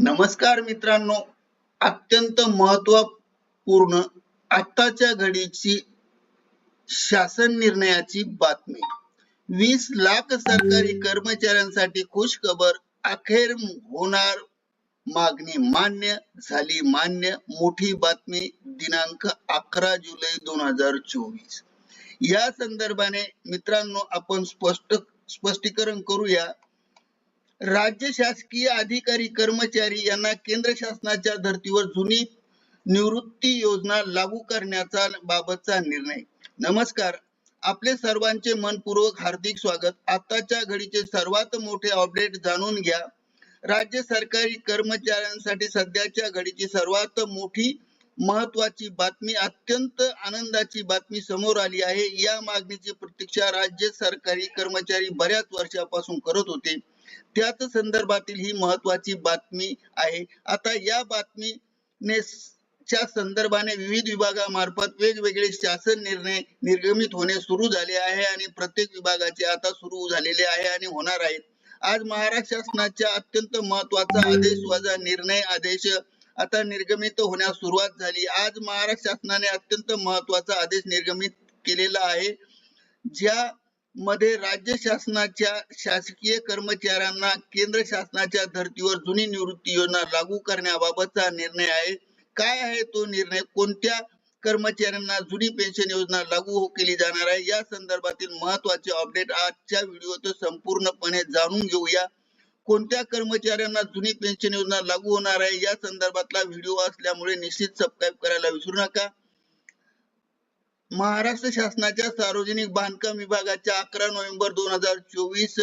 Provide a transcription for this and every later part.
नमस्कार मित्रांनो अत्यंत महत्त्वपूर्ण आत्ताच्या घडीची शासन निर्णयाची बातमी. वीस लाख सरकारी कर्मचाऱ्यांसाठी खुश खबर अखेर होणार मागणी. मान्य झाली मान्य. मोठी बातमी दिनांक अकरा जुलै दोन हजार चोवीस. या संदर्भाने मित्रांनो आपण स्पष्ट स्पष्टीकरण करूया. राज्य शासकीय अधिकारी कर्मचारी यांना केंद्र शासनाच्या धर्तीवर जुनी निवृत्ती योजना लागू करण्याचा बाबतचा निर्णय. नमस्कार. आपले सर्वांचे मनपूर्वक हार्दिक स्वागत. आताच्या घडीचे सर्वात मोठे अपडेट जाणून घ्या. राज्य सरकारी कर्मचाऱ्यांसाठी सध्याच्या घडीची सर्वात मोठी महत्वाची बातमी अत्यंत आनंदाची बातमी समोर आली आहे. या मागणीची प्रतीक्षा राज्य सरकारी कर्मचारी बऱ्याच वर्षापासून करत होते. त्याच संदर्भातील ही महत्वाची बातमी आहे. आता या बातमीने च्या संदर्भाने विविध विभागामार्फत वेगवेगळे शासन निर्णय निर्गमित होणे सुरू झाले आहे आणि प्रत्येक विभागाचे आता सुरू झालेले आहे आणि होणार आहेत. आज महाराष्ट्र शासनाच्या अत्यंत महत्त्वाचा आदेश वजा निर्णय आदेश आता निर्गमित होण्यास सुरुवात झाली. आज महाराष्ट्र शासनाने अत्यंत महत्त्वाचा आदेश निर्गमित केलेला आहे. ज्या मध्ये राज्य शासनाच्या शासकीय कर्मचाऱ्यांना केंद्र शासनाच्या धर्तीवर जुनी निवृत्ती योजना लागू करण्याबाबतचा निर्णय आहे. काय आहे तो निर्णय? कोणत्या कर्मचाऱ्यांना जुनी पेन्शन योजना लागू हो केली जाणार आहे? या संदर्भातील महत्त्वाचे अपडेट आजच्या व्हिडिओत संपूर्णपणे जाणून घेऊया. कोणत्या कर्मचाऱ्यांना जुनी पेन्शन योजना लागू होणार आहे? या संदर्भातला व्हिडिओ असल्यामुळे निश्चित सबस्क्राईब करायला विसरू नका. महाराष्ट्र शासनाच्या सार्वजनिक बांधकाम विभागाच्या अकरा नोव्हेंबर दोन हजार चोवीस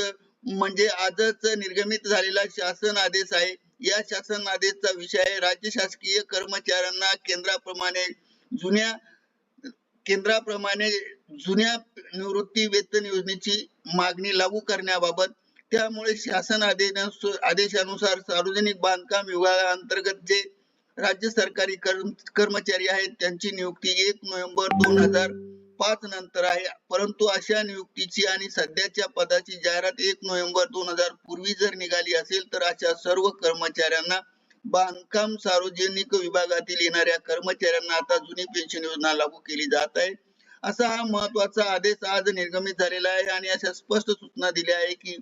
म्हणजे आजच निर्गमित झालेला शासन आदेश आहे. या शासन आदेशचा विषय आहे राज्य शासकीय कर्मचाऱ्यांना केंद्राप्रमाणे जुन्या केंद्राप्रमाणे जुन्या निवृत्ती वेतन योजनेची मागणी लागू करण्याबाबत त्यामुळे शासन आदेश आदेशानुसार सार्वजनिक बांधकाम विभागाअंतर्गत जे राज्य सरकारी कर्मचारी आहेत. त्यांची नियुक्ती एक नोव्हेंबर दोन हजार पाच नंतर आहे. परंतु अशा नियुक्तीची आणि सध्याच्या पदाची जाहिरात एक नोव्हेंबर दोन हजार पूर्वी जर निघाली असेल तर अशा सर्व कर्मचाऱ्यांना बांधकाम सार्वजनिक विभागातील येणाऱ्या कर्मचाऱ्यांना आता जुनी पेन्शन योजना लागू केली जात आहे. असा हा महत्त्वाचा आदेश आज निर्गमित झालेला आहे आणि अशा स्पष्ट सूचना दिल्या आहे की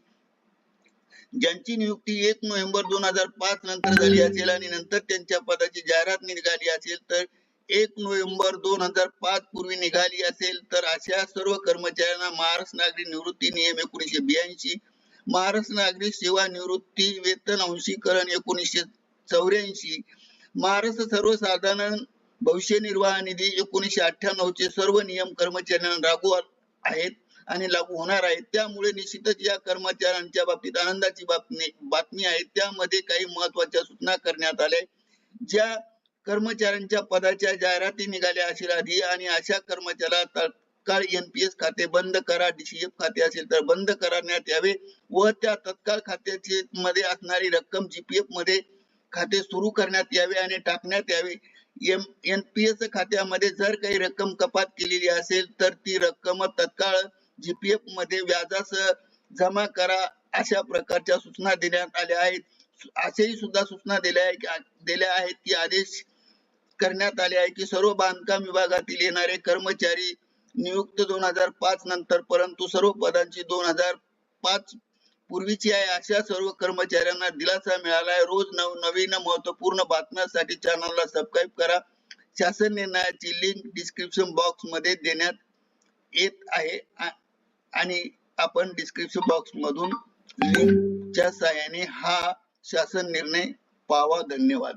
ज्यांची नियुक्ती एक नोव्हेंबर दोन हजार पाच नंतर झाली असेल आणि नंतर त्यांच्या पदाची जाहिरात निघाली असेल तर एक नोव्हेंबर दोन हजार पाच पूर्वी निघाली असेल तर अशा सर्व कर्मचाऱ्यांना महाराष्ट्र नागरी निवृत्ती नियम एकोणीसशे ब्याऐंशी महाराष्ट्र नागरी सेवा निवृत्ती वेतन अंशीकरण एकोणीसशे चौऱ्याऐंशी महाराष्ट्र सर्वसाधारण भविष्य निर्वाह निधी एकोणीसशे अठ्ठ्याण्णव चे सर्व नियम कर्मचाऱ्यांना लागू आहेत. आणि लागू होणार आहेत त्यामुळे निश्चितच या कर्मचाऱ्यांच्या बाबतीत आनंदाची बातमी बातमी आहे. त्यामध्ये काही महत्त्वाच्या सूचना करण्यात आल्या ज्या कर्मचाऱ्यांच्या पदाच्या जाहिराती निघाल्या असेल आधी आणि अशा कर्मचाऱ्याला तत्काळ एनपीएस खाते बंद करा डीसीएफ खाते असेल तर बंद करण्यात यावे व त्या तत्काळ खात्याची मध्ये असणारी रक्कम जीपीएफमध्ये खाते सुरू करण्यात यावे आणि टाकण्यात यावे. एम एनपीएस खात्यामध्ये जर काही रक्कम कपात केलेली असेल तर ती रक्कम तत्काळ जीपीएफमध्ये व्याजासह जमा करा अशा प्रकारच्या सूचना देण्यात आल्या आहेत. असेही सुद्धा सूचना दिल्या आहे दिल्या आहेत की आदेश करण्यात आले आहे की सर्व बांधकाम विभागातील येणारे कर्मचारी नियुक्त दोन हजार पाच नंतर परंतु सर्व पदांची दोन हजार पाच पूर्वीची आहे. अशा सर्व कर्मचाऱ्यांना दिलासा मिळाला आहे. रोज नव नवीन महत्त्वपूर्ण बातम्यांसाठी चॅनलला सबस्क्राईब करा. शासन निर्णयाची लिंक डिस्क्रिप्शन बॉक्समध्ये देण्यात येत आहे. आणि आपण डिस्क्रिप्शन बॉक्स मधून लिंकच्या सहाय्याने हा शासन निर्णय पावा. धन्यवाद.